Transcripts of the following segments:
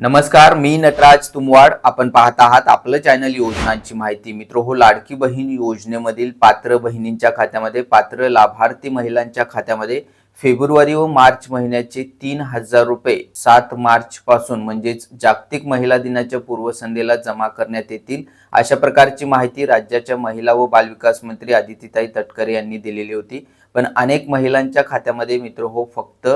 नमस्कार मी नटराज तुमवाड. आपण पाहत आहात आपलं चॅनल योजनांची माहिती. मित्र हो लाडकी बहीण योजनेमधील पात्र बहिणींच्या खात्यामध्ये पात्र लाभार्थी महिलांच्या खात्यामध्ये फेब्रुवारी व मार्च महिन्याचे तीन हजार रुपये. सात मार्च पासून म्हणजेच जागतिक महिला दिनाच्या पूर्वसंध्येला जमा करण्यात येतील अशा प्रकारची माहिती राज्याच्या महिला व बालविकास मंत्री आदितीताई तटकरे यांनी दिलेली होती. पण अनेक महिलांच्या खात्यामध्ये मित्र हो फक्त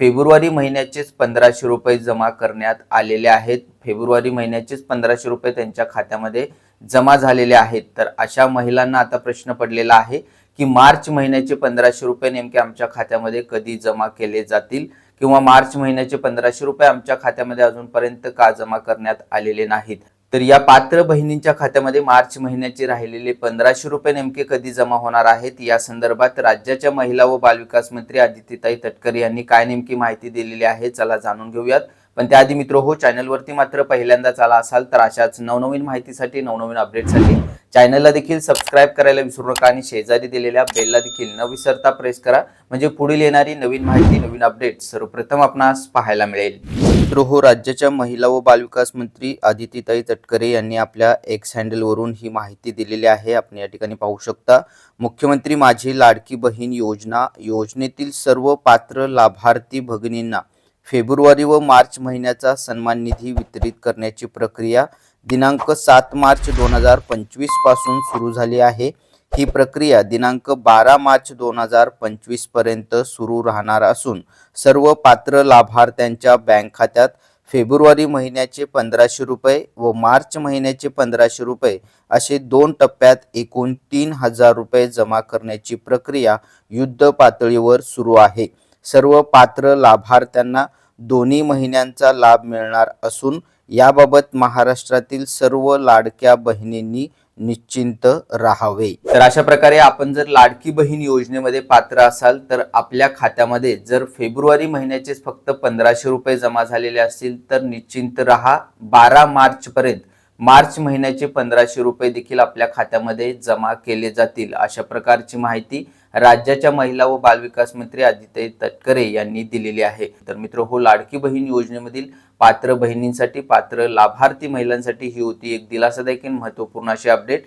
फेब्रुवारी महिन्याचेच पंधराशे रुपये जमा करण्यात आलेले आहेत. फेब्रुवारी महिन्याचेच पंधराशे रुपये त्यांच्या खात्यामध्ये जमा झालेले आहेत. तर अशा महिलांना आता प्रश्न पडलेला आहे की मार्च महिन्याचे पंधराशे रुपये नेमके आमच्या खात्यामध्ये कधी जमा केले जातील किंवा मार्च महिन्याचे पंधराशे रुपये आमच्या खात्यामध्ये अजूनपर्यंत का जमा करण्यात आलेले नाहीत? तर या पात्र बहिणींच्या खात्यामध्ये मार्च महिन्याचे राहिलेले पंधराशे रुपये नेमके कधी जमा होणार आहेत? या संदर्भात राज्याच्या महिला व बालविकास मंत्री आदित्यताई तटकरे यांनी काय नेमकी माहिती दिलेली आहे? चला जाणून घेऊयात. पण त्याआधी मित्र हो चॅनलवरती मात्र पहिल्यांदाच आला असाल तर अशाच नवनवीन माहितीसाठी नवनवीन अपडेटसाठी चॅनलला देखील सबस्क्राईब करायला विसरू नका आणि शेजारी दिलेल्या बेलला देखील न विसरता प्रेस करा. म्हणजे पुढील येणारी नवीन माहिती नवीन अपडेट सर्वप्रथम आपणास पाहायला मिळेल. मित्र हो राज्याच्या महिला व बालविकास मंत्री आदितीताई तटकरे यांनी आपल्या एक्स हँडलवरून ही माहिती दिलेली आहे. आपण या ठिकाणी पाहू शकता मुख्यमंत्री माझी लाडकी बहीण योजना योजनेतील सर्व पात्र लाभार्थी भगिनींना फेब्रुवारी व मार्च महिन्याचा सन्मान निधी वितरित करण्याची प्रक्रिया दिनांक सात मार्च दोन हजार पंचवीसपासून सुरू झाली आहे. ही प्रक्रिया दिनांक बारा मार्च दोन हजार पंचवीसपर्यंत सुरू राहणार असून सर्व पात्र लाभार्थ्यांच्या बँक खात्यात फेब्रुवारी महिन्याचे पंधराशे रुपये व मार्च महिन्याचे पंधराशे रुपये असे दोन टप्प्यात एकूण तीन हजार रुपये जमा करण्याची प्रक्रिया युद्ध पातळीवर सुरू आहे. सर्व पात्र लाभार्थ्यांना दोन्ही महिन्यांचा लाभ मिळणार असून याबाबत महाराष्ट्रातील सर्व लाडक्या बहिणींनी निश्चिंत राहावे. तर अशा प्रकारे आपण जर लाडकी बहीण योजनेमध्ये पात्र असाल तर आपल्या खात्यामध्ये जर फेब्रुवारी महिन्याचेच फक्त पंधराशे रुपये जमा झालेले असतील तर निश्चिंत राहा. बारा मार्च पर्यंत मार्च महिन्याचे पंधराशे रुपये देखील आपल्या खात्यामध्ये जमा केले जातील अशा प्रकारची माहिती राज्याच्या महिला व बालविकास मंत्री आदित्य तटकरे यांनी दिलेली आहे. तर मित्र हो लाडकी बहीण योजनेमधील पात्र बहिणींसाठी पात्र लाभार्थी महिलांसाठी ही होती एक दिलासादायक महत्त्वपूर्ण अशी अपडेट